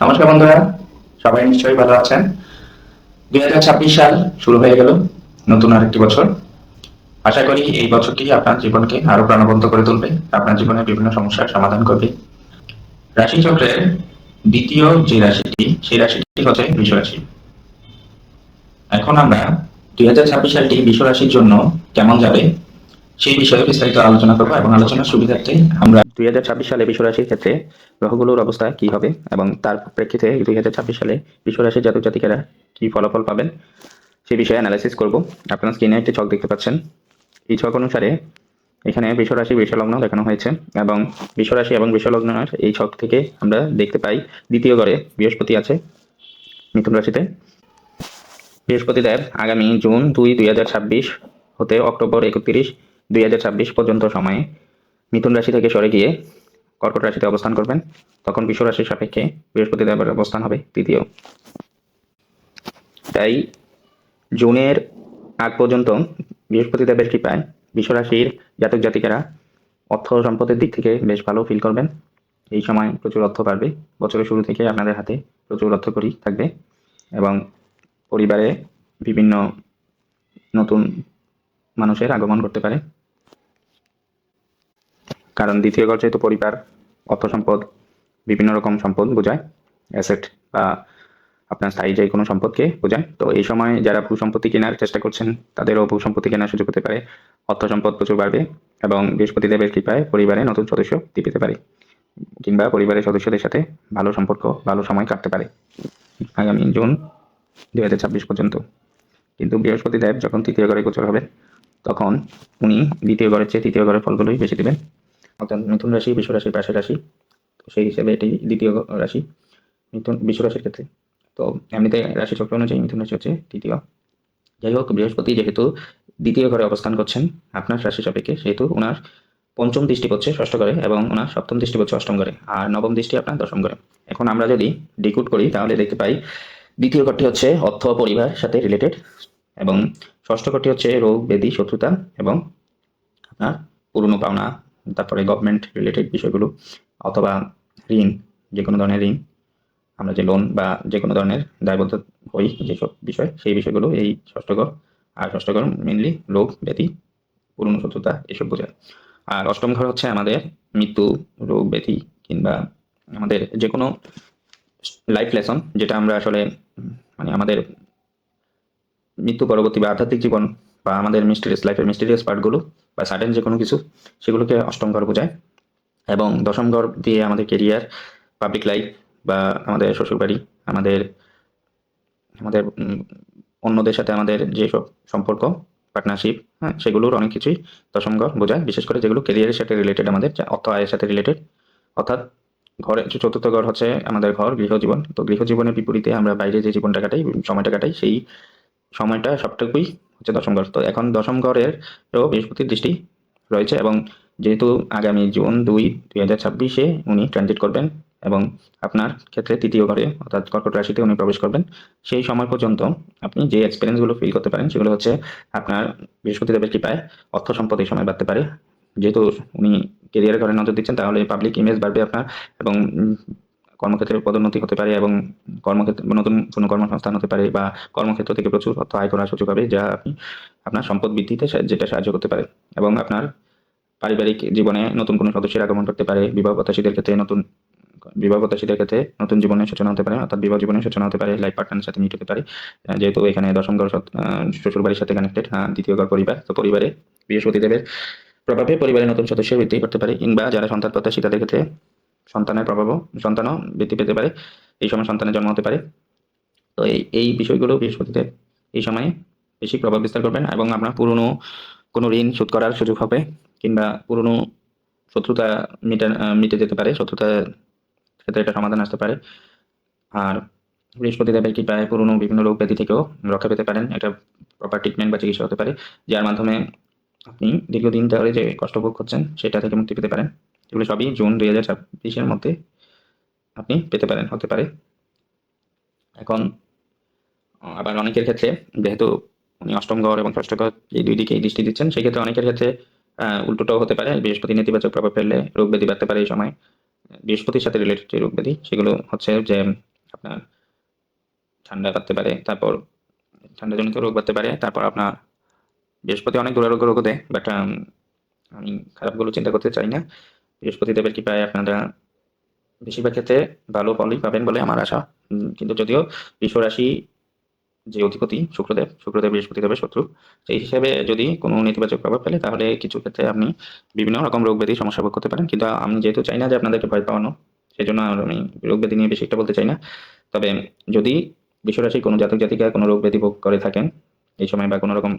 নমস্কার বন্ধুরা, সবাই নিশ্চয়ই ভালো আছেন। দুই হাজার ছাব্বিশ সাল শুরু হয়ে গেল নতুন আরেকটি বছর। আশা করি এই বছরটি আপনার জীবনকে আরও প্রাণবন্ত করে তুলবে, আপনার জীবনের বিভিন্ন সমস্যার সমাধান করবে। রাশিচক্রের দ্বিতীয় যে রাশিটি, সেই রাশিটি হচ্ছে বৃষ রাশি এখন আমরা দুই হাজার ছাব্বিশ সালটি বিশ্ব রাশির জন্য কেমন যাবে সেই বিষয়ে বিস্তারিত আলোচনা করব এবং আলোচনার সুবিধার্থে আমরা দুই হাজার ছাব্বিশ সালে বিশ্ব রাশির ক্ষেত্রে গ্রহগুলোর অবস্থা কি হবে এবং তার প্রেক্ষিতে দুই হাজার ছাব্বিশ সালে বিশ্ব রাশির জাতক জাতিকারা কি ফলাফল পাবেন সেই বিষয়ে অ্যানালাইসিস করব। আপনার স্ক্রিনে একটি ছক দেখতে পাচ্ছেন। এই ছক অনুসারে এখানে বিশ্বরাশি বিশ্বলগ্ন দেখানো হয়েছে এবং বিশ্বরাশি এবং বিশ্বলগ্নের এই ছক থেকে আমরা দেখতে পাই দ্বিতীয় ঘরে বৃহস্পতি আছে মিথুন রাশিতে। বৃহস্পতি দেব আগামী জুন দুই দুই হাজার ছাব্বিশ হতে অক্টোবর একত্রিশ দুই হাজার ছাব্বিশ পর্যন্ত সময়ে মিথুন রাশি থেকে সরে গিয়ে কর্কট রাশিতে অবস্থান করবেন। তখন বিশ্ব রাশির সাপেক্ষে বৃহস্পতি দেবের অবস্থান হবে তৃতীয়। তাই জুনের আগ পর্যন্ত বৃহস্পতি দেবের কৃপায় বিশ্ব রাশির জাতক জাতিকারা অর্থ সম্পদের দিক থেকে বেশ ভালো ফিল করবেন। এই সময় প্রচুর অর্থ বাড়বে। বছরের শুরু থেকে আপনাদের হাতে প্রচুর অর্থ করি থাকবে এবং পরিবারে বিভিন্ন নতুন মানুষের আগমন করতে পারে। কারণ দ্বিতীয় ঘর যেহেতু পরিবার, অর্থ সম্পদ, বিভিন্ন রকম সম্পদ বোঝায় অ্যাসেট বা আপনার স্থায়ী যে কোনো সম্পদকে বোঝায়। তো এই সময় যারা ভূ সম্পত্তি কেনার চেষ্টা করছেন, তাদেরও ভূ সম্পত্তি কেনার সুযোগ হতে পারে। অর্থ সম্পদ প্রচুর বাড়বে এবং বৃহস্পতি দেবের কৃপায় পরিবারে নতুন সদস্য পেতে পারে কিংবা পরিবারের সদস্যদের সাথে ভালো সম্পর্ক, ভালো সময় কাটতে পারে। আগামী জুন দুই হাজার ছাব্বিশ পর্যন্ত। কিন্তু বৃহস্পতি দেব যখন তৃতীয় ঘরে গোচর হবে তখন উনি দ্বিতীয় ঘরের চেয়ে তৃতীয় ঘরের ফলগুলোই বেশি দেবেন। অর্থাৎ মিথুন রাশি বিশ্ব রাশির পাশের রাশি, তো সেই হিসেবে এটি দ্বিতীয় রাশি মিথুন বিশ্ব রাশির ক্ষেত্রে। তো এমনিতে রাশি চক্র অনুযায়ী মিথুন রাশি হচ্ছে তৃতীয়। যাই হোক, বৃহস্পতি যেহেতু দ্বিতীয় ঘরে অবস্থান করছেন, আপনার রাশি সাপেক্ষে সেহেতু ওনার পঞ্চম দৃষ্টি পড়ছে ষষ্ঠ ঘরে এবং ওনার সপ্তম দৃষ্টি পড়ছে অষ্টম ঘরে, আর নবম দৃষ্টি আপনার দশম ঘরে। এখন আমরা যদি ডিকুট করি, তাহলে দেখতে পাই দ্বিতীয় ঘরটি হচ্ছে অর্থ পরিবার সাথে রিলেটেড এবং ষষ্ঠ ঘরটি হচ্ছে রোগ, ব্যাধি, শত্রুতা এবং আপনার পুরনো পাওনা তারপরে গভর্নমেন্ট রিলেটেড বিষয়গুলো অথবা ঋণ যে কোনো ধরনের ঋণ, আমরা যে লোন বা যে কোনো ধরনের দায়বদ্ধ হই যেসব বিষয়, সেই বিষয়গুলো এই ষষ্ঠ ঘর আর ষষ্ঠ ঘর মেনলি রোগ, ব্যাধি, পুরনো শত্রুতা এসব বোঝায়। আর অষ্টম ঘর হচ্ছে আমাদের মৃত্যু, রোগ, ব্যাধি কিংবা আমাদের যে কোনো লাইফ লেসন যেটা আমরা আসলে মানে আমাদের মৃত্যু পরবর্তী বা আধ্যাত্মিক জীবন বা আমাদের মিস্টেরিয়াস লাইফের মিস্টেরিয়াস পার্টগুলো বা সাডেন যে কোনো কিছু, সেগুলোকে অষ্টম ঘর বোঝায় এবং দশম ঘর দিয়ে আমাদের কেরিয়ার পাবলিক লাইফ বা আমাদের শ্বশুরবাড়ি, আমাদের আমাদের অন্যদের সাথে আমাদের যেসব সম্পর্ক পার্টনারশিপ হ্যাঁ সেগুলোর অনেক কিছুই দশম ঘর বোঝায়। বিশেষ করে যেগুলো কেরিয়ারের সাথে রিলেটেড আমাদের অর্থ আয়ের সাথে রিলেটেড অর্থাৎ ঘরে, চতুর্থ ঘর হচ্ছে আমাদের ঘর, গৃহজীবন। তো গৃহজীবনের বিপরীতে আমরা বাইরে যে জীবনটা কাটাই, সময়টা কাটাই, সেই সময়টা সবটুকুই হচ্ছে দশম ঘর। তো এখন দশম ঘরের বৃহস্পতির দৃষ্টি রয়েছে এবং যেহেতু আগামী জুন দুই দুই হাজার ছাব্বিশে উনি ট্রানজিট করবেন এবং আপনার ক্ষেত্রে তৃতীয় ঘরে, অর্থাৎ কর্কট রাশিতে উনি প্রবেশ করবেন, সেই সময় পর্যন্ত আপনি যে এক্সপিরিয়েন্সগুলো ফিল করতে পারেন, সেগুলো হচ্ছে আপনার বৃহস্পতি দেবের কৃপায় অর্থ সম্পদ এই সময় বাড়তে পারে। যেহেতু উনি কেরিয়ারের ঘরে নজর দিচ্ছেন, তাহলে পাবলিক ইমেজ বাড়বে আপনার এবং কর্মক্ষেত্রে পদোন্নতি হতে পারে এবং কর্মক্ষেত্রে নতুন কোনো কর্মসংস্থান হতে পারে বা কর্মক্ষেত্র থেকে প্রচুর অর্থ আয় করার সুযোগ হবে যা আপনি আপনার সম্পদ বৃদ্ধিতে যেটা সাহায্য করতে পারে এবং আপনার পারিবারিক জীবনে নতুন কোনো সদস্যের আগমন করতে পারে বিবাহ প্রত্যাশীদের ক্ষেত্রে নতুন বিবাহ প্রত্যাশীদের ক্ষেত্রে নতুন জীবনের সূচনা হতে পারে অর্থাৎ বিবাহ জীবনের সূচনা হতে পারে লাইফ পার্টনারের সাথে মিট হতে পারে। যেহেতু এখানে দশম ঘর আহ, শ্বশুরবাড়ির সাথে কানেক্টেড দ্বিতীয় ঘর পরিবার তো পরিবারে বৃহস্পতি দেবের প্রভাবে পরিবারে নতুন সদস্যের বৃদ্ধি করতে পারে কিংবা যারা সন্তান প্রত্যাশী তাদের ক্ষেত্রে সন্তানের প্রভাবও, সন্তানও বৃদ্ধি পেতে পারে, এই সময় সন্তানের জন্ম হতে পারে। তো এই এই বিষয়গুলো বৃহস্পতিতে এই সময়ে বেশি প্রভাব বিস্তার করবেন এবং আপনার পুরনো কোনো ঋণ শোধ করার সুযোগ হবে কিংবা পুরনো শত্রুতা মিটে মিটে যেতে পারে শত্রুতার ক্ষেত্রে একটা সমাধান আসতে পারে। আর বৃহস্পতি দেবের কৃপায় পুরনো বিভিন্ন রোগ ব্যাধি থেকেও রক্ষা পেতে পারেন এটা প্রপার ট্রিটমেন্ট বা চিকিৎসা হতে পারে, যার মাধ্যমে আপনি দীর্ঘদিন ধরে যে কষ্ট ভোগ করছেন, সেটা থেকে মুক্তি পেতে পারেন। এগুলো সবই জুন দুই হাজার ছাব্বিশের মধ্যে আপনি পেতে পারেন, হতে পারে। এখন আবার অনেকের ক্ষেত্রে যেহেতু উনি অষ্টম ঘর এবং ষষ্ঠ ঘর এই দুই দিকেই দৃষ্টি দিচ্ছেন, সেক্ষেত্রে অনেকের ক্ষেত্রে উল্টোটাও হতে পারে। বৃহস্পতি নেতিবাচক প্রভাব ফেললে রোগ ব্যাধি বাড়তে পারে এই সময়। বৃহস্পতির সাথে রিলেটেড যে রোগ ব্যাধি, সেগুলো হচ্ছে যে আপনার ঠান্ডা কাটতে পারে, তারপর ঠান্ডাজনিত রোগ বাড়তে পারে, তারপর আপনার বৃহস্পতি অনেক দুরারোগ্য রোগ দেয় বাট আমি খারাপগুলো চিন্তা করতে চাই না। বৃহস্পতি দেবের কি প্রায় আপনারা বেশিরভাগ ক্ষেত্রে ভালো ফলই পাবেন বলে আমার আশা। কিন্তু যদিও বিশ্ব রাশি যে অধিপতি শুক্রদেব শুক্রদেব বৃহস্পতি দেবের শত্রু, সেই হিসাবে যদি কোনো নেতিবাচক প্রভাব ফেলে, তাহলে কিছু ক্ষেত্রে আপনি বিভিন্ন রকম রোগ ব্যাধি সমস্যা ভোগ করতে পারেন। কিন্তু আমি যেহেতু চাই না যে আপনাদেরকে ভয় পাওয়ানো সেই জন্য আমি রোগ ব্যাধি নিয়ে বেশি একটা বলতে চাই না। তবে যদি বিশ্বরাশি কোনো জাতক জাতিকা কোনো রোগ ব্যাধি ভোগ করে থাকেন, এই সময় বা কোনো রকম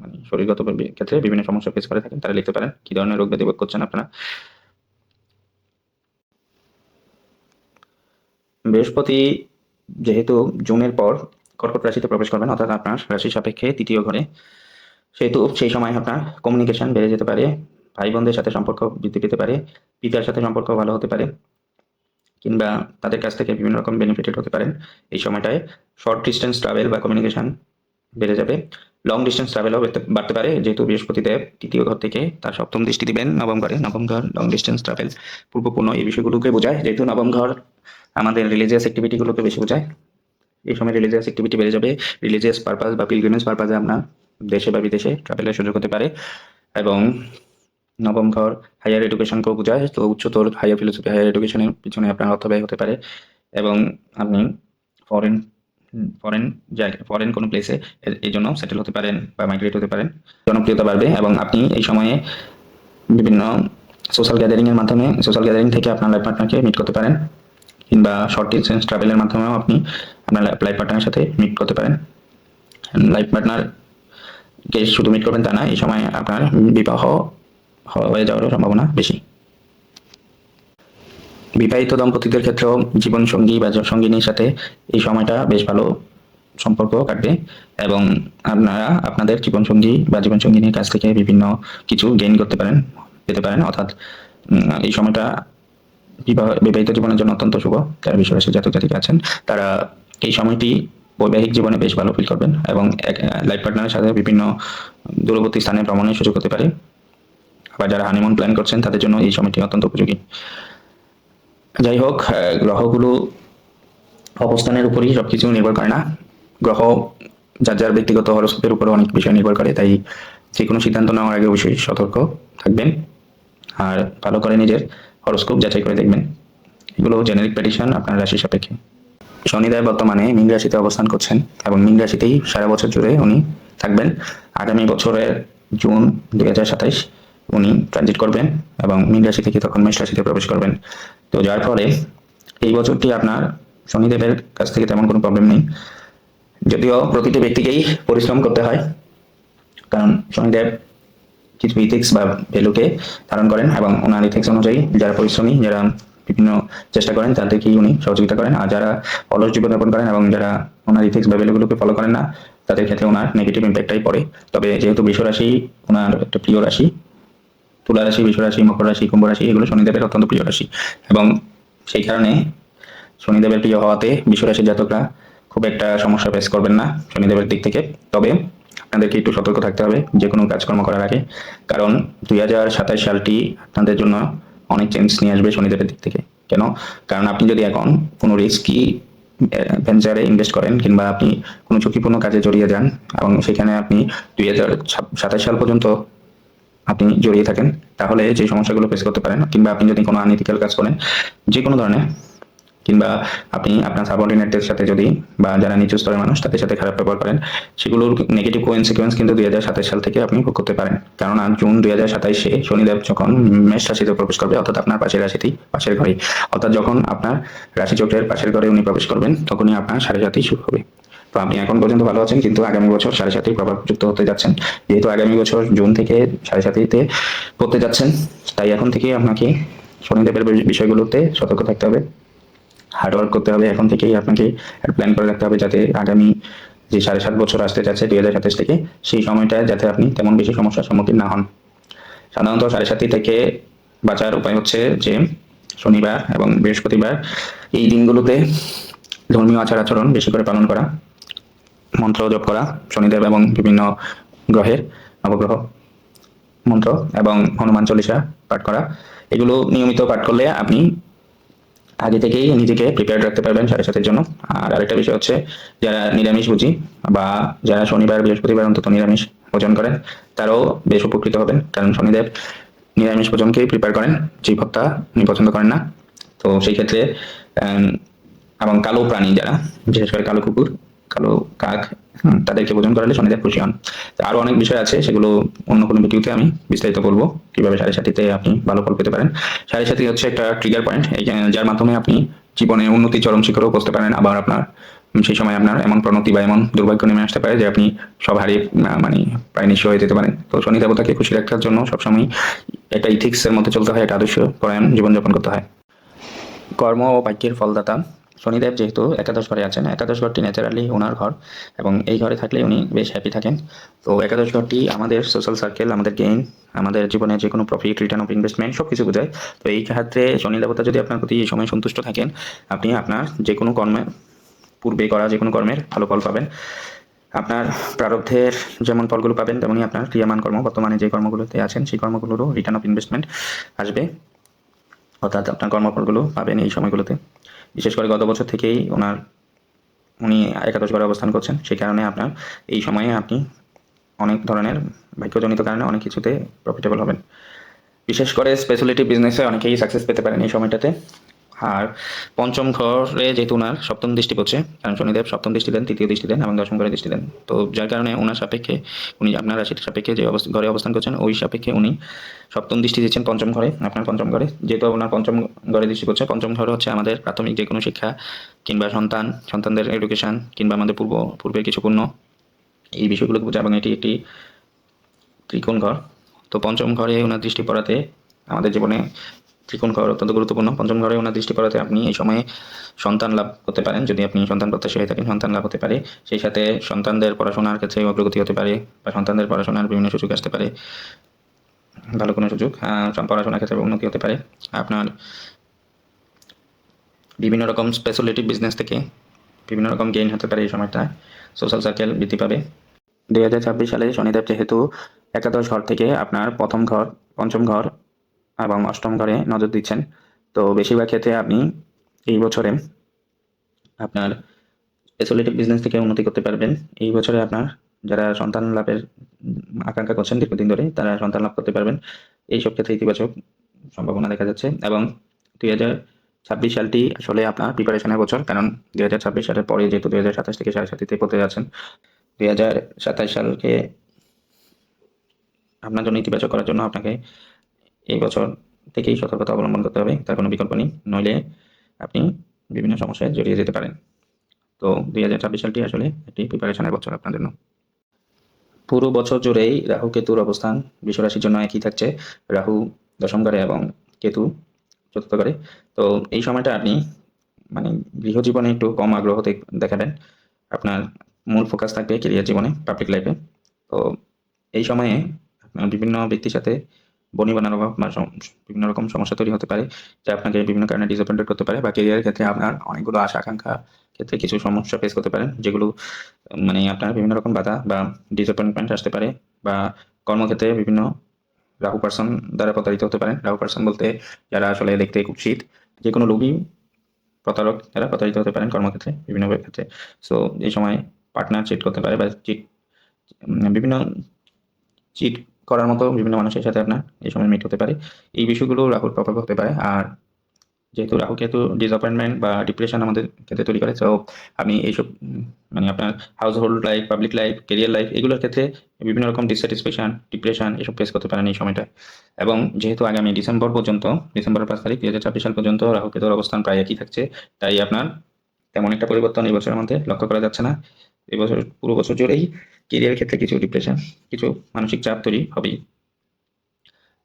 মানে শরীরগত ক্ষেত্রে বিভিন্ন সমস্যা ফেস করে থাকেন তারা লিখতে পারেন কি ধরনের রোগ ব্যাধি ভোগ করছেন আপনারা। বৃহস্পতি যেহেতু জুনের পর কর্কট রাশিতে প্রবেশ করবেন, অর্থাৎ আপনার রাশি সাপেক্ষে তৃতীয় ঘরে, সেহেতু সেই সময় আপনার কমিউনিকেশন বেড়ে যেতে পারে ভাই বোনদের সাথে সম্পর্ক বৃদ্ধি পেতে পারে, পিতার সাথে সম্পর্ক ভালো হতে পারে, কিংবা তাদের কাছ থেকে বিভিন্ন রকম বেনিফিটেড হতে পারেন। এই সময়টায় শর্ট ডিস্টেন্স ট্রাভেল বা কমিউনিকেশন বেড়ে যাবে। লং ডিস্টেন্স ট্রাভেলও বাড়তে পারে। যেহেতু বৃহস্পতিদেব তৃতীয় ঘর থেকে তার সপ্তম দৃষ্টি দিবেন, নবম ঘরে নবম ঘর লং ডিস্টেন্স ট্রাভেল পূর্বপূর্ণ এই বিষয়গুলোকে বোঝায়, যেহেতু নবম ঘর আমাদের রিলিজিয়াস অ্যাক্টিভিটিগুলোকে বেশি বোঝায়। এই সময় রিলিজিয়াস অ্যাক্টিভিটি বেড়ে যাবে। রিলিজিয়াস পারপাস বা পিলগ্রিমেজ পারপাসে আপনার দেশে বা বিদেশে ট্রাভেলের সুযোগ হতে পারে এবং নবম ঘর হায়ার এডুকেশনকেও বোঝায়। তো উচ্চতর হায়ার ফিলোসফি হায়ার এডুকেশনের পিছনে আপনার অর্থ ব্যয় হতে পারে এবং আপনি ফরেন ফরেন জায়গা ফরেন কোনো প্লেসে এই জন্য সেটেল হতে পারেন বা মাইগ্রেট হতে পারেন। জনপ্রিয়তা বাড়বে এবং আপনি এই সময়ে বিভিন্ন সোশ্যাল গ্যাদারিংয়ের মাধ্যমে সোশ্যাল গ্যাদারিং থেকে আপনার লাইফ পার্টনারকে মিট করতে পারেন। কিংবা শর্ট ডিস্টেন্স ট্রাভেলের মাধ্যমেও আপনি আপনার লাইফ পার্টনারের সাথে মিট করতে পারেন। লাইফ পার্টনারকে শুধু মিট করবেন তা না, এই সময় আপনার বিবাহ হয়ে যাওয়ারও সম্ভাবনা বেশি। বিবাহিত দম্পতিদের ক্ষেত্রেও জীবন সঙ্গী বা সঙ্গিনীর সাথে এই সময়টা বেশ ভালো সম্পর্ক কাটবে এবং আপনারা আপনাদের জীবনসঙ্গী বা জীবনসঙ্গিনীর কাছ থেকে বিভিন্ন কিছু গেইন করতে পারেন, পেতে পারেন। অর্থাৎ এই সময়টা বিবাহ, বিবাহিত জীবনের জন্য অত্যন্ত শুভ। যারা বিশ্বরাশি জাতক জাতিকা আছেন, তারা এই সময়টি বৈবাহিক জীবনে বেশ ভালো ফিল করবেন এবং লাইফ পার্টনারের সাথে বিভিন্ন দূরবর্তী স্থানে ভ্রমণের সুযোগ হতে পারে। আবার যারা হানিমুন প্ল্যান করছেন, তাদের জন্য এই সময়টি অত্যন্ত উপযোগী। যাই হোক গ্রহগুলো অবস্থানের উপরই সবকিছু নির্ভর করে না। গ্রহ যার যার ব্যক্তিগত হরস্কোপের উপর অনেক বিষয় নির্ভর করে, তাই যে কোনো সিদ্ধান্ত নেওয়ার আগে অবশ্যই সতর্ক থাকবেন। আর ভালো করে নিজের হরস্কোপ যাচাই করে দেখবেন। এগুলো জেনারিক প্রেডিকশন আপনার রাশি সাপেক্ষে। শনিদেব বর্তমানে মীন রাশিতে অবস্থান করছেন এবং মীন রাশিতেই সারা বছর জুড়ে উনি থাকবেন। আগামী বছরের জুন দুই উনি ট্রানজিট করবেন এবং মীন রাশি থেকে তখন মেষ রাশিতে প্রবেশ করবেন। তো যার ফলে এই বছরটি আপনার শনিদেবের কাছ থেকে তেমন কোনো প্রবলেম নেই। যদিও প্রতিটি ব্যক্তিকেই পরিশ্রম করতে হয়, কারণ শনিদেব কিছু ইথিক্স বা ভ্যালুকে ধারণ করেন এবং ওনার ইথিক্স অনুযায়ী যারা পরিশ্রমী, যারা বিভিন্ন চেষ্টা করেন, তাদেরকেই উনি সহযোগিতা করেন। আর যারা অলস জীবনযাপন করেন এবং যারা ওনার ইথিক্স বা ভ্যালুগুলোকে ফলো করেন না, তাদের ক্ষেত্রে ওনার নেগেটিভ ইম্প্যাক্টটাই পড়ে। তবে যেহেতু বিশ্ব রাশি, ওনার একটা প্রিয় রাশি, তুলা রাশি বিশ্ব রাশি, মকর রাশি, কুম্ভ রাশি, এগুলো শনিদেবের অত্যন্ত প্রিয় রাশি। এবং সেই কারণে শনিদেবের প্রিয় হওয়াতে বিশ্ব রাশির জাতকরা খুব একটা সমস্যা ফেস করবেন না শনিদেবের দিক থেকে। তবে আপনাদেরকে একটু সতর্ক থাকতে হবে যে কোনো কাজকর্ম করার আগে। কারণ দুই হাজার সাতাশ সালটি আপনাদের জন্য অনেক চেঞ্জ নিয়ে আসবে শনিদেবের দিক থেকে। কেন? কারণ আপনি যদি এখন কোনো রিস্কি ভেঞ্চারে ইনভেস্ট করেন, কিংবা আপনি কোনো ঝুঁকিপূর্ণ কাজে জড়িয়ে যান, এবং সেখানে আপনি দুই হাজার সাতাশ সাল পর্যন্ত আপনি জড়িয়ে থাকেন, তাহলে যে সমস্যাগুলো ফেস করতে পারেন, কিংবা আপনি যদি কোনো আনইথিক্যাল কাজ করেন যে কোনো ধরনের কিংবা আপনি আপনার সাবঅর্ডিনেটদের সাথে যদি বা যারা নিচু স্তরের মানুষ তাদের সাথে খারাপ ব্যবহার করেন, সেগুলোর নেগেটিভ কোইন্সিকুয়েন্স কিন্তু দুই হাজার সাতাশ সাল থেকে আপনি করতে পারেন। কেননা জুন দুই হাজার সাতাইশে শনিদেব যখন মেষ রাশিতে প্রবেশ করবে, অর্থাৎ আপনার পাশের রাশিতেই, পাশের ঘরে অর্থাৎ যখন আপনার রাশি রাশিচক্রের পাশের ঘরে উনি প্রবেশ করবেন, তখনই আপনার সাড়ে সাতই শুরু হবে। তো আপনি এখন পর্যন্ত ভালো আছেন, কিন্তু আগামী বছর সাড়ে সাতই প্রভাবযুক্ত হতে যাচ্ছেন। যেহেতু আগামী বছর জুন থেকে সাড়ে সাতইতে পড়তে যাচ্ছেন, তাই এখন থেকে আপনাকে শনিদেবের বিষয়গুলোতে সতর্ক থাকতে হবে। হার্ডওয়ার্ক করতে হবে এখন থেকেই আপনাকে প্ল্যান করে রাখতে হবে যাতে আগামী যে সাড়ে সাত বছর আসতে যাচ্ছে দুই হাজার সাতাশ থেকে সেই সময়টায় যাতে আপনি তেমন বেশি সমস্যার সম্মুখীন না হন। সাধারণত সাড়ে সাতটি থেকে বাঁচার উপায় হচ্ছে যে শনিবার এবং বৃহস্পতিবার এই দিনগুলোতে ধর্মীয় আচার আচরণ বেশি করে পালন করা, মন্ত্র জপ করা, শনিদেব এবং বিভিন্ন গ্রহের নবগ্রহ মন্ত্র এবং হনুমান চল্লিশা পাঠ করা, এগুলো নিয়মিত পাঠ করলে আপনি আগে থেকেই নিজেকে প্রিপেয়ার রাখতে পারবেন সাড়ে সাতের জন্য। আর আরেকটা বিষয় হচ্ছে, যারা নিরামিষ বুঝি বা যারা শনিবার, বৃহস্পতিবার অন্তত নিরামিষ ভোজন করেন, তারাও বেশ উপকৃত হবেন। কারণ শনিদেব নিরামিষ ভোজনকেই প্রিপেয়ার করেন যে ভক্তা উনি পছন্দ করেন না। তো সেই ক্ষেত্রে এবং কালো প্রাণী যারা, বিশেষ করে কালো কুকুর কালো কাক তাদেরকে ভোজন করালে শনিদেব খুশি হন। আরও অনেক বিষয় আছে, সেগুলো অন্য কোনো ভিডিওতে আমি বিস্তারিত বলব, কীভাবে সাড়ে সাথীতে আপনি ভালো ফল পেতে পারেন। সাড়ে সাথী হচ্ছে একটা ট্রিগার পয়েন্ট যার মাধ্যমে আপনি জীবনে উন্নতি চরম শিখরেও পৌঁছতে পারেন, আবার আপনার সেই সময় আপনার এমন প্রণতি বা এমন দুর্ভাগ্য নেমে আসতে পারে যে আপনি সব হারিয়ে মানে প্রায় নিঃস্ব হয়ে যেতে পারেন। তো শনি দেবতাকে খুশি রাখার জন্য সবসময় একটা ইথিক্স এর মধ্যে চলতে হয়, একটা আদর্শ পরায়ণ জীবনযাপন করতে হয়। কর্ম ও বাক্যের ফলদাতা। শনিদেব যেহেতু একাদশ ঘরে আছেন একাদশ ঘরটি ন্যাচারালি ওনার ঘর এবং এই ঘরে থাকলে উনি বেশ হ্যাপি থাকেন। তো একাদশ ঘরটি আমাদের সোশ্যাল সার্কেল আমাদের গেইন আমাদের জীবনে যে কোনো প্রফিট রিটার্ন অফ ইনভেস্টমেন্ট সব কিছু বোঝায়। তো এই ক্ষেত্রে শনি দেবতা যদি আপনার প্রতি এই সময় সন্তুষ্ট থাকেন, আপনি আপনার যে কোনো কর্মে, পূর্বে করা যে কোনো কর্মের ভালো ফল পাবেন। আপনার প্রারব্ধের যেমন ফলগুলো পাবেন, তেমনই আপনার ক্রিয়ামান কর্ম, বর্তমানে যে কর্মগুলোতে আছেন, সেই কর্মগুলোরও রিটার্ন অফ ইনভেস্টমেন্ট আসবে। অর্থাৎ আপনার কর্মফলগুলো পাবেন এই সময়গুলোতে। বিশেষ করে গত বছর থেকেই ওনার, উনি একাদশ ঘরে অবস্থান করছেন, সেই কারণে আপনার এই সময়ে আপনি অনেক ধরনের ভাগ্যজনিত কারণে অনেক কিছুতে প্রফিটেবল হবেন। বিশেষ করে স্পেশালিটি বিজনেসে অনেকেই সাকসেস পেতে পারেন এই সময়টাতে। আর পঞ্চম ঘরে যেহেতু ওনার সপ্তম দৃষ্টি পড়ছে, কারণ শনিদেব সপ্তম দৃষ্টি দেন, তৃতীয় দৃষ্টি দেন এবং দশম ঘরে দৃষ্টি দেন। তো যার কারণে ওনার সাপেক্ষে উনি আপনার রাশির সাপেক্ষে যে ঘরে অবস্থান করছেন, ওই সাপেক্ষে উনি সপ্তম দৃষ্টি দিচ্ছেন পঞ্চম ঘরে, আপনার পঞ্চম ঘরে। যেহেতু ওনার পঞ্চম ঘরে দৃষ্টি পড়ছে, পঞ্চম ঘর হচ্ছে আমাদের প্রাথমিক যে কোনো শিক্ষা, কিংবা সন্তান, সন্তানদের এডুকেশন কিংবা আমাদের পূর্ব পূর্বের কিছু পূর্ণ এই বিষয়গুলোকে বোঝা এবং এটি একটি ত্রিকোণ ঘর। তো পঞ্চম ঘরে ওনার দৃষ্টি পড়াতে আমাদের জীবনে ত্রিকোণ ঘর অত্যন্ত গুরুত্বপূর্ণ। পঞ্চম ঘরে ওনার দৃষ্টি পড়াতে আপনি এই সময়ে সন্তান লাভ করতে পারেন। যদি আপনি সন্তান প্রত্যাশী হয়ে থাকেন, সন্তান লাভ হতে পারে। সেই সাথে সন্তানদের পড়াশোনার ক্ষেত্রে অগ্রগতি হতে পারে বা সন্তানদের পড়াশোনার বিভিন্ন সুযোগ আসতে পারে। ভালো কোনো সুযোগ পড়াশোনার ক্ষেত্রে উন্নতি হতে পারে। আপনার বিভিন্ন রকম স্পেশালিটি বিজনেস থেকে বিভিন্ন রকম গেইন হতে পারে এই সময়টা। সোশ্যাল সার্কেল বৃদ্ধি পাবে। দুই হাজার ছাব্বিশ সালে শনিদেব যেহেতু একাদশ ঘর থেকে আপনার প্রথম ঘর, পঞ্চম ঘর এবং অষ্টম ঘরে নজর দিচ্ছেন। তো বেশিরভাগ ক্ষেত্রে আপনি এই বছরে আপনার স্পেশালিটি বিজনেস থেকে উন্নতি করতে পারবেন। এই বছরে আপনার যারা সন্তান লাভের আকাঙ্ক্ষা করছেন দীর্ঘদিন ধরে, তারা সন্তান লাভ করতে পারবেন। এই সব ক্ষেত্রে ইতিবাচক সম্ভাবনা দেখা যাচ্ছে এবং দুই হাজার ছাব্বিশ সালটি আসলে আপনার প্রিপারেশনের বছর, কারণ দুই হাজার ছাব্বিশ সালের পরে যেহেতু দুই হাজার সাতাশ থেকে সাড়ে সাতিতে পড়তে যাচ্ছেন, দুই হাজার সাতাশ সালকে আপনার জন্য ইতিবাচক করার জন্য আপনাকে এই বছর থেকেই সতর্কতা অবলম্বন করতে হবে, তার কোনো বিকল্প নেই। নইলে আপনি বিভিন্ন সমস্যায় জড়িয়ে যেতে পারেন। তো দুই হাজার ছাব্বিশ সালটি আসলে একটি প্রিপারেশনের বছর আপনার জন্য। পুরো বছর জুড়েই রাহু কেতুর অবস্থান বিশ্বরাশির জন্য একই থাকছে। রাহু দশম ঘরে এবং কেতু চতুর্থ ঘরে। তো এই সময়টা আপনি মানে গৃহজীবনে একটু কম আগ্রহ দেখ- দেখাবেন। আপনার মূল ফোকাস থাকবে কেরিয়ার জীবনে পাবলিক লাইফে তো এই সময়ে আপনার বিভিন্ন ব্যক্তির সাথে বনিবনার অভাব বা বিভিন্ন রকম সমস্যা তৈরি হতে পারে, যা আপনাকে বিভিন্ন কারণে ডিসঅ্যাপয়েন্টেড করতে পারে বা কেরিয়ারের ক্ষেত্রে আপনার অনেকগুলো আশা আকাঙ্ক্ষা ক্ষেত্রে কিছু সমস্যা ফেস করতে পারেন যেগুলো মানে আপনার বিভিন্ন রকম বাধা বা ডিসঅ্যাপয়েন্টমেন্ট আসতে পারে বা কর্মক্ষেত্রে বিভিন্ন রাহু পার্সন দ্বারা প্রতারিত হতে পারেন রাহু পার্সন বলতে যারা আসলে দেখতে খুব শীত যে কোনো লোকই প্রতারক যারা প্রতারিত হতে পারেন কর্মক্ষেত্রে, বিভিন্ন ক্ষেত্রে। সো এই সময় পার্টনার চিট করতে পারে বা চিট বিভিন্ন চিট করার মতো বিভিন্ন মানুষের সাথে আপনার এই সময় মিট হতে পারে। এই বিষয়গুলো রাহুর প্রভাব হতে পারে। আর যেহেতু রাহু কেতু ডিসঅ্যাপয়েন্টমেন্ট বা ডিপ্রেশন আমাদের ক্ষেত্রে তৈরি করে তো আপনি এইসব মানে আপনার household life public life career life এগুলোর ক্ষেত্রে বিভিন্ন রকম ডিসস্যাটিসফ্যাকশন ডিপ্রেশন এসব ফেস করতে পারেন এই সময়টা। এবং যেহেতু আগামী ডিসেম্বর পর্যন্ত, ডিসেম্বরের পাঁচ তারিখ দু হাজার ছাব্বিশ সাল পর্যন্ত রাহু কেতুর অবস্থান প্রায় একই থাকছে। তাই আপনার তেমন একটা পরিবর্তন এই বছরের মধ্যে লক্ষ্য করা যাচ্ছে না। এই বছর, পুরো বছর জুড়েই কেরিয়ার ক্ষেত্রে কিছু ডিপ্রেশন কিছু মানসিক চাপ তৈরি হবেই।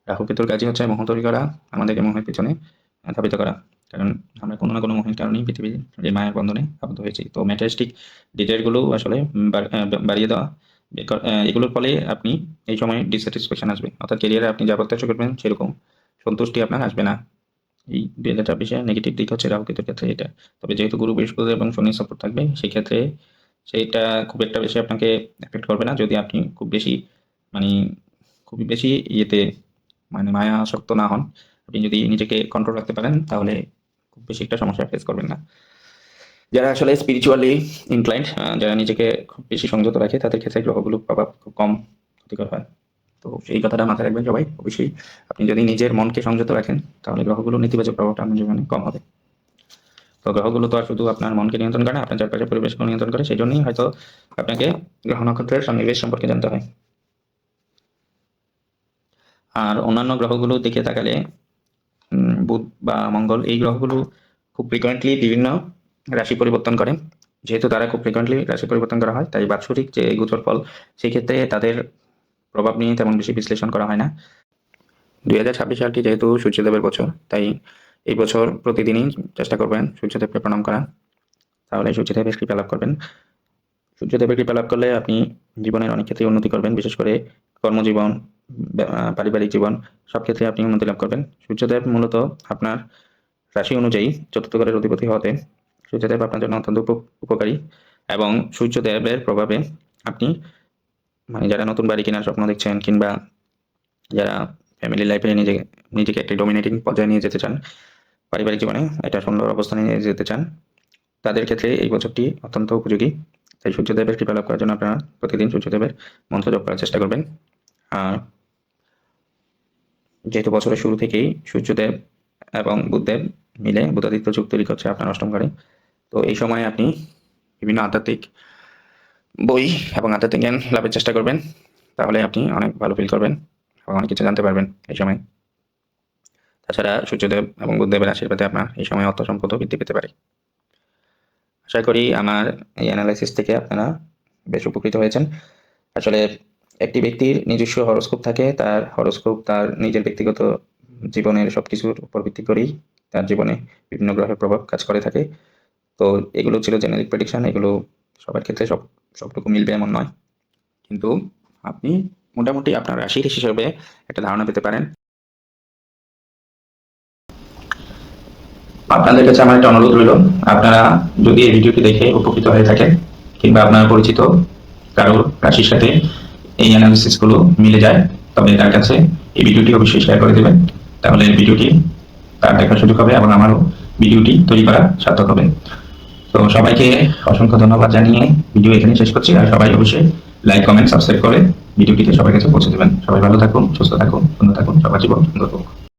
রাহু কেতুর কাজই হচ্ছে মোহ তৈরি করা, আমাদেরকে মোহের পিছনে ধাবিত করা। কারণ আমরা কোনো না কোনো মোহের কারণেই পৃথিবীর এই মায়ের বন্ধনে আবদ্ধ হয়েছি। তো ম্যাটারিস্টিক ডিজায়ারগুলো আসলে বাড়িয়ে দেওয়া এগুলোর ফলে আপনি এই সময় ডিস্যাটিসফ্যাকশন আসবে। অর্থাৎ কেরিয়ারে আপনি যা প্রত্যাশা করবেন সেরকম। সন্তুষ্টি আপনার আসবে না। এই দুই হাজার চব্বিশে নেগেটিভ দিক হচ্ছে রাহু কেতুর ক্ষেত্রে এটা। তবে যেহেতু গুরু বৃহস্পতি এবং শনি সাপোর্ট থাকবে সেই ক্ষেত্রে সেইটা খুব একটা বেশি আপনাকে এফেক্ট করবে না। যদি আপনি খুব বেশি মানে খুবই বেশি ইয়েতে মানে মায়া আসক্ত না হন, আপনি যদি নিজেকে কন্ট্রোল রাখতে পারেন, তাহলে খুব বেশি একটা সমস্যা ফেস করবেন না। যারা আসলে স্পিরিচুয়ালি ইনক্লাইন্ড যারা নিজেকে খুব বেশি সংযত রাখে, তাদের ক্ষেত্রে গ্রহগুলো প্রভাব খুব কম ক্ষতিকর হয়। তো এই কথাটা মাথায় রাখবেন সবাই, অবশ্যই। আপনি যদি নিজের মনকে সংযত রাখেন, তাহলে গ্রহগুলো নেতিবাচক প্রভাবটা আপনার জীবনে কম হবে। তো গ্রহগুলো তো আর শুধু আপনার মনকে নিয়ন্ত্রণ করে আপনার চারপাশের পরিবেশকে নিয়ন্ত্রণ করে, সেই জন্যই হয়তো আপনাকে গ্রহ নক্ষত্রের সন্নিবেশ সম্পর্কে জানতে হয়। আর অন্যান্য গ্রহগুলো দিকে তাকালে বুধ বা মঙ্গল এই গ্রহগুলো খুব ফ্রিকোয়েন্টলি বিভিন্ন রাশি পরিবর্তন করে। যেহেতু তারা খুব ফ্রিকোয়েন্টলি রাশি পরিবর্তন করা হয়, তাই বাৎসরিক যে গোচর ফল সেই ক্ষেত্রে তাদের প্রভাব নিয়ে তেমন বেশি বিশ্লেষণ করা হয় না। দুই হাজার ছাব্বিশ সালটি যেহেতু সূর্যদেবের বছর, তাই এই বছর প্রতিদিনই চেষ্টা করবেন সূর্যদেবকে প্রণাম করা। তাহলে সূর্যদেবের কৃপা লাভ করবেন। সূর্যদেবের কৃপা লাভ করলে আপনি জীবনের অনেক ক্ষেত্রে উন্নতি করবেন, বিশেষ করে কর্মজীবন পারিবারিক জীবন, সব ক্ষেত্রে আপনি উন্নতি লাভ করবেন। সূর্যদেব মূলত আপনার রাশি অনুযায়ী চতুর্থ ঘরের অধিপতি হওয়াতে সূর্যদেব আপনার জন্য অত্যন্ত উপকারী এবং সূর্যদেবের প্রভাবে আপনি মানে যারা নতুন বাড়ি কেনার স্বপ্ন দেখছেন কিংবা যারা ফ্যামিলি লাইফে নিজেকে নিজেকে একটি ডোমিনেটিং পর্যায়ে নিয়ে যেতে চান পারিবারিক জীবনে একটা সুন্দর অবস্থানে নিয়ে যেতে চান, তাদের ক্ষেত্রে এই বছরটি অত্যন্ত উপযোগী। তাই সূর্যদেবের কৃপা লাভ করার জন্য আপনারা প্রতিদিন সূর্যদেবের মন্ত্র জপ করার চেষ্টা করবেন। আর যেহেতু বছরের শুরু থেকেই সূর্যদেব এবং বুধদেব মিলে বুধাদিত্য যুগ তৈরি করছে আপনার অষ্টম ঘরে, তো এই সময় আপনি বিভিন্ন আধ্যাত্মিক বই এবং আধ্যাত্মিক জ্ঞান লাভের চেষ্টা করবেন। তাহলে আপনি অনেক ভালো ফিল করবেন এবং অনেক কিছু জানতে পারবেন এই সময়। তাছাড়া সূর্যদেব এবং বুদ্ধদেবের আশীর্বাদে আপনার এই সময় অর্থ সম্পদও বৃদ্ধি পেতে পারে। আশা করি আমার এই অ্যানালাইসিস থেকে আপনারা বেশ উপকৃত হয়েছেন। আসলে একটি ব্যক্তির নিজস্ব হরস্কোপ থাকে, তার হরস্কোপ তার নিজের ব্যক্তিগত জীবনের সব কিছুর উপর ভিত্তি করেই তার জীবনে বিভিন্ন গ্রহের প্রভাব কাজ করে থাকে। তো এগুলো ছিল জেনারিক প্রেডিকশন এগুলো সবার ক্ষেত্রে সব, সবটুকু মিলবে এমন নয়। কিন্তু আপনি মোটামুটি আপনার রাশির হিসেবে একটা ধারণা পেতে পারেন। আপনাদের কাছে আমার একটা অনুরোধ রইল। আপনারা যদি এই ভিডিওটি দেখে উপকৃত হয়ে থাকেন, কিংবা আপনার পরিচিত কারোর রাশির সাথে এই অ্যানালিসিসগুলো মিলে যায়, তবে তার কাছে এই ভিডিওটি অবশ্যই শেয়ার করে দেবেন। তাহলে এই ভিডিওটি তার দেখার সুযোগ হবে এবং আমারও ভিডিওটি তৈরি করা সার্থক হবে। তো সবাইকে অসংখ্য ধন্যবাদ জানিয়ে ভিডিও এখানে শেষ করছি। আর সবাই অবশ্যই লাইক কমেন্ট সাবস্ক্রাইব করে ভিডিওটিতে সবার কাছে পৌঁছে দেবেন। সবাই ভালো থাকুন, সুস্থ থাকুন, সুন্দর থাকুন, সবার জীবন সুন্দর হোক।